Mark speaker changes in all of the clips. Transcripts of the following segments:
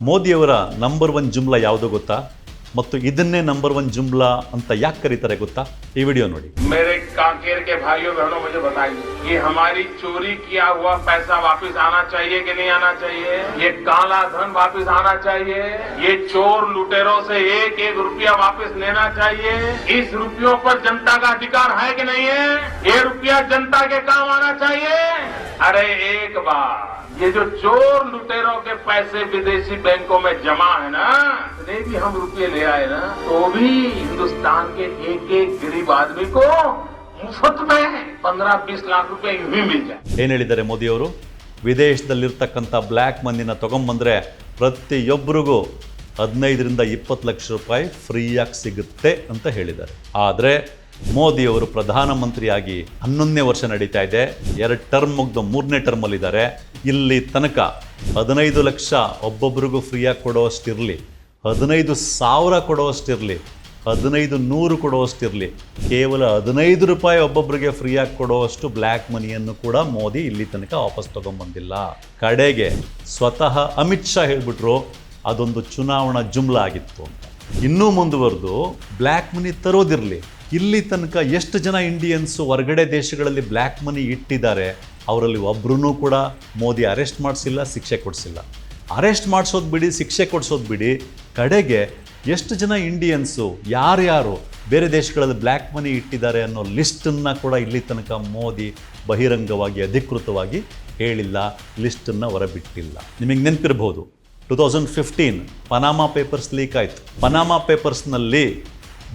Speaker 1: ಮೋದಿಯವರ number one ಜುಮ್ಲಾ ಯಾವುದು ಗೊತ್ತಾ ಮತ್ತು ಇದನ್ನೇ ನಂಬರ್ ಒನ್ ಜುಮ್ಲಾ ಅಂತ ಯಾಕೆ ಕರೀತಾರೆ ಗೊತ್ತಾ ಈ ವಿಡಿಯೋ ನೋಡಿ
Speaker 2: मेरे कांकेर के भाइयों बहनों मुझे बताइए कि हमारी चोरी किया हुआ पैसा वापस आना चाहिए कि नहीं आना चाहिए ये काला धन वापस आना चाहिए ये चोर लुटेरों से एक एक रुपया वापस लेना चाहिए इस रुपयों पर जनता का अधिकार है कि नहीं है ये रुपया जनता के काम आना चाहिए अरे एक बार ये जो चोर लुटेरों के पैसे विदेशी बैंकों में जमा है ना इतने भी हम रुपये ले आए ना तो भी हिंदुस्तान के एक एक गरीब आदमी को मुफ्त में पंद्रह बीस लाख रुपए यूं ही मिल जाए
Speaker 1: ಏನು ಹೇಳಿದ್ದಾರೆ ಮೋದಿಯವರು ವಿದೇಶದಲ್ಲಿರ್ತಕ್ಕಂಥ ಬ್ಲ್ಯಾಕ್ ಮನಿನ ತೊಗೊಂಬಂದ್ರೆ ಪ್ರತಿಯೊಬ್ಬರಿಗೂ ಹದಿನೈದರಿಂದ ಇಪ್ಪತ್ತು ಲಕ್ಷ ರೂಪಾಯಿ ಫ್ರೀಯಾಗಿ ಸಿಗುತ್ತೆ ಅಂತ ಹೇಳಿದ್ದಾರೆ ಆದರೆ ಮೋದಿಯವರು ಪ್ರಧಾನಮಂತ್ರಿಯಾಗಿ ಹನ್ನೊಂದನೇ ವರ್ಷ ನಡೀತಾ ಇದೆ ಎರಡು ಟರ್ಮ್ ಮುಗ್ದು ಮೂರನೇ ಟರ್ಮಲ್ಲಿದ್ದಾರೆ ಇಲ್ಲಿ ತನಕ ಹದಿನೈದು ಲಕ್ಷ ಒಬ್ಬೊಬ್ರಿಗೂ ಫ್ರೀಯಾಗಿ ಕೊಡೋವಷ್ಟಿರಲಿ, ಹದಿನೈದು ಸಾವಿರ ಕೊಡೋವಷ್ಟಿರಲಿ, ಹದಿನೈದು ನೂರು ಕೊಡುವಷ್ಟಿರಲಿ, ಕೇವಲ ಹದಿನೈದು ರೂಪಾಯಿ ಒಬ್ಬೊಬ್ಬರಿಗೆ ಫ್ರೀಯಾಗಿ ಕೊಡುವಷ್ಟು ಬ್ಲ್ಯಾಕ್ ಮನಿಯನ್ನು ಕೂಡ ಮೋದಿ ಇಲ್ಲಿ ತನಕ ವಾಪಸ್ ತಗೊಂಬಂದಿಲ್ಲ. ಕಡೆಗೆ ಸ್ವತಃ ಅಮಿತ್ ಶಾ ಹೇಳಿಬಿಟ್ರು, ಅದೊಂದು ಚುನಾವಣಾ ಜುಮ್ಲಾ ಆಗಿತ್ತು ಅಂತ. ಇನ್ನೂ ಮುಂದುವರೆದು, ಬ್ಲ್ಯಾಕ್ ಮನಿ ತರೋದಿರಲಿ. ಇಲ್ಲಿ ತನಕ ಎಷ್ಟು ಜನ ಇಂಡಿಯನ್ಸು ಹೊರಗಡೆ ದೇಶಗಳಲ್ಲಿ ಬ್ಲ್ಯಾಕ್ ಮನಿ ಇಟ್ಟಿದ್ದಾರೆ ಅವರಲ್ಲಿ ಒಬ್ಬರೂ ಕೂಡ ಮೋದಿ ಅರೆಸ್ಟ್ ಮಾಡಿಸಿಲ್ಲ, ಶಿಕ್ಷೆ ಕೊಡಿಸಿಲ್ಲ. ಅರೆಸ್ಟ್ ಮಾಡಿಸೋದು ಬಿಡಿ, ಶಿಕ್ಷೆ ಕೊಡಿಸೋದು ಬಿಡಿ, ಕಡೆಗೆ ಎಷ್ಟು ಜನ ಇಂಡಿಯನ್ಸು ಯಾರ್ಯಾರು ಬೇರೆ ದೇಶಗಳಲ್ಲಿ ಬ್ಲ್ಯಾಕ್ ಮನಿ ಇಟ್ಟಿದ್ದಾರೆ ಅನ್ನೋ ಲಿಸ್ಟನ್ನು ಕೂಡ ಇಲ್ಲಿ ತನಕ ಮೋದಿ ಬಹಿರಂಗವಾಗಿ, ಅಧಿಕೃತವಾಗಿ ಹೇಳಿಲ್ಲ, ಲಿಸ್ಟನ್ನು ಹೊರಬಿಟ್ಟಿಲ್ಲ. ನಿಮಗೆ ನೆನಪಿರ್ಬೋದು, two thousand fifteen Panama papers leak ಆಯಿತು. ಪನಾಮಾ ಪೇಪರ್ಸ್ನಲ್ಲಿ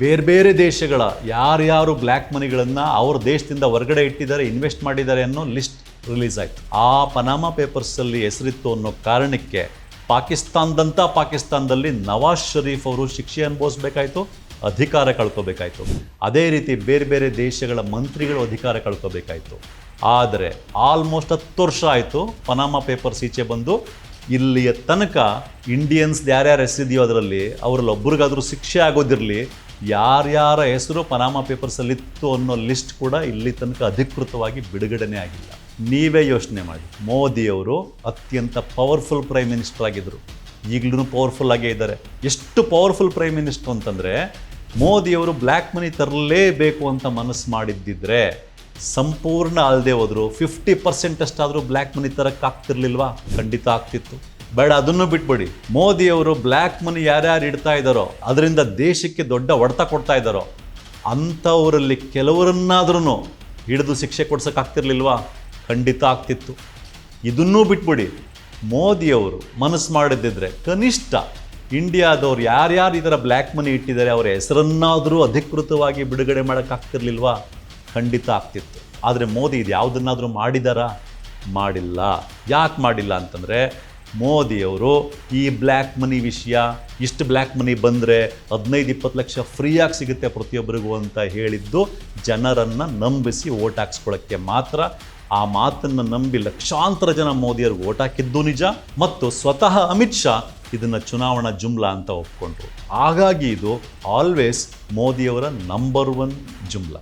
Speaker 1: ಬೇರೆ ಬೇರೆ ದೇಶಗಳ ಯಾರ್ಯಾರು ಬ್ಲ್ಯಾಕ್ ಮನಿಗಳನ್ನು ಅವ್ರ ದೇಶದಿಂದ ಹೊರಗಡೆ ಇಟ್ಟಿದ್ದಾರೆ, ಇನ್ವೆಸ್ಟ್ ಮಾಡಿದ್ದಾರೆ ಅನ್ನೋ ಲಿಸ್ಟ್ ರಿಲೀಸ್ ಆಯಿತು. ಆ ಪನಾಮಾ ಪೇಪರ್ಸಲ್ಲಿ ಹೆಸರಿತ್ತು ಅನ್ನೋ ಕಾರಣಕ್ಕೆ ಪಾಕಿಸ್ತಾನದಂಥ ಪಾಕಿಸ್ತಾನದಲ್ಲಿ ನವಾಜ್ ಶರೀಫ್ ಅವರು ಶಿಕ್ಷೆ ಅನುಭವಿಸ್ಬೇಕಾಯ್ತು, ಅಧಿಕಾರ ಕಳ್ಕೋಬೇಕಾಯ್ತು. ಅದೇ ರೀತಿ ಬೇರೆ ಬೇರೆ ದೇಶಗಳ ಮಂತ್ರಿಗಳು ಅಧಿಕಾರ ಕಳ್ಕೋಬೇಕಾಯ್ತು. ಆದರೆ ಆಲ್ಮೋಸ್ಟ್ ಹತ್ತು ವರ್ಷ ಆಯಿತು ಪನಾಮಾ ಪೇಪರ್ಸ್ ಈಚೆ ಬಂದು. ಇಲ್ಲಿಯ ತನಕ ಇಂಡಿಯನ್ಸ್ ಯಾರ್ಯಾರು ಹೆಸರಿದೆಯೋ ಅದರಲ್ಲಿ, ಅವರಲ್ಲಿ ಒಬ್ಬರಿಗಾದರೂ ಶಿಕ್ಷೆ ಆಗೋದಿರಲಿ ಯಾರ್ಯಾರ ಹೆಸರು ಪನಾಮಾ ಪೇಪರ್ಸಲ್ಲಿತ್ತು ಅನ್ನೋ ಲಿಸ್ಟ್ ಕೂಡ ಇಲ್ಲಿ ತನಕ ಅಧಿಕೃತವಾಗಿ ಬಿಡುಗಡೆನೇ ಆಗಿಲ್ಲ. ನೀವೇ ಯೋಚನೆ ಮಾಡಿ. ಮೋದಿಯವರು ಅತ್ಯಂತ ಪವರ್ಫುಲ್ ಪ್ರೈಮ್ ಮಿನಿಸ್ಟರ್ ಆಗಿದ್ದರು ಈಗಲೂ ಪವರ್ಫುಲ್ ಆಗೇ ಇದ್ದಾರೆ. ಎಷ್ಟು ಪವರ್ಫುಲ್ ಪ್ರೈಮ್ ಮಿನಿಸ್ಟರ್ ಅಂತಂದರೆ, ಮೋದಿಯವರು ಬ್ಲ್ಯಾಕ್ ಮನಿ ತರಲೇಬೇಕು ಅಂತ ಮನಸ್ಸು ಮಾಡಿದ್ದಿದ್ರೆ, ಸಂಪೂರ್ಣ ಅಲ್ಲದೆ ಹೋದರು. ಫಿಫ್ಟಿ ಪರ್ಸೆಂಟ್ ಅಷ್ಟಾದರೂ ಬ್ಲ್ಯಾಕ್ ಮನಿ ತರಕ್ಕೆ ಆಗ್ತಿರ್ಲಿಲ್ವಾ? ಖಂಡಿತ ಆಗ್ತಿತ್ತು. ಬೇಡ, ಅದನ್ನು ಬಿಟ್ಬಿಡಿ. ಮೋದಿಯವರು ಬ್ಲ್ಯಾಕ್ ಮನಿ ಯಾರ್ಯಾರು ಇಡ್ತಾ ಇದ್ದಾರೋ, ಅದರಿಂದ ದೇಶಕ್ಕೆ ದೊಡ್ಡ ಹೊಡೆತ ಕೊಡ್ತಾ ಇದ್ದಾರೋ, ಅಂಥವರಲ್ಲಿ ಕೆಲವರನ್ನಾದ್ರೂ ಹಿಡಿದು ಶಿಕ್ಷೆ ಕೊಡ್ಸೋಕ್ಕಾಗ್ತಿರ್ಲಿಲ್ವಾ ಖಂಡಿತ ಆಗ್ತಿತ್ತು. ಇದನ್ನೂ ಬಿಟ್ಬಿಡಿ. ಮೋದಿಯವರು ಮನಸ್ಸು ಮಾಡಿದ್ದಿದ್ರೆ ಕನಿಷ್ಠ ಇಂಡಿಯಾದವ್ರು ಯಾರ್ಯಾರು ಇದರ ಬ್ಲ್ಯಾಕ್ ಮನಿ ಇಟ್ಟಿದ್ದಾರೆ, ಅವರ ಹೆಸರನ್ನಾದರೂ ಅಧಿಕೃತವಾಗಿ ಬಿಡುಗಡೆ ಮಾಡೋಕ್ಕಾಗ್ತಿರ್ಲಿಲ್ವಾ ಖಂಡಿತ ಆಗ್ತಿತ್ತು. ಆದರೆ ಮೋದಿ ಇದು ಯಾವುದನ್ನಾದರೂ ಮಾಡಿದಾರಾ? ಮಾಡಿಲ್ಲ. ಯಾಕೆ ಮಾಡಿಲ್ಲ ಅಂತಂದರೆ ಮೋದಿಯವರು ಈ ಬ್ಲ್ಯಾಕ್ ಮನಿ ವಿಷಯ, ಇಷ್ಟು ಬ್ಲ್ಯಾಕ್ ಮನಿ ಬಂದರೆ ಹದಿನೈದು ಇಪ್ಪತ್ತು ಲಕ್ಷ ಫ್ರೀಯಾಗಿ ಸಿಗುತ್ತೆ ಪ್ರತಿಯೊಬ್ಬರಿಗೂ ಅಂತ ಹೇಳಿದ್ದು ಜನರನ್ನು ನಂಬಿಸಿ ಓಟ್ ಹಾಕ್ಸ್ಕೊಳ್ಳೋಕ್ಕೆ ಮಾತ್ರ. ಆ ಮಾತನ್ನು ನಂಬಿ ಲಕ್ಷಾಂತರ ಜನ ಮೋದಿಯವ್ರಿಗೆ ಓಟ್ ಹಾಕಿದ್ದು ನಿಜ ಮತ್ತು ಸ್ವತಃ ಅಮಿತ್ ಶಾ ಇದನ್ನು ಚುನಾವಣಾ ಜುಮ್ಲಾ ಅಂತ ಒಪ್ಕೊಂಡ್ರು. ಹಾಗಾಗಿ ಇದು ಆಲ್ವೇಸ್ ಮೋದಿಯವರ ನಂಬರ್ ಒನ್ ಜುಮ್ಲಾ.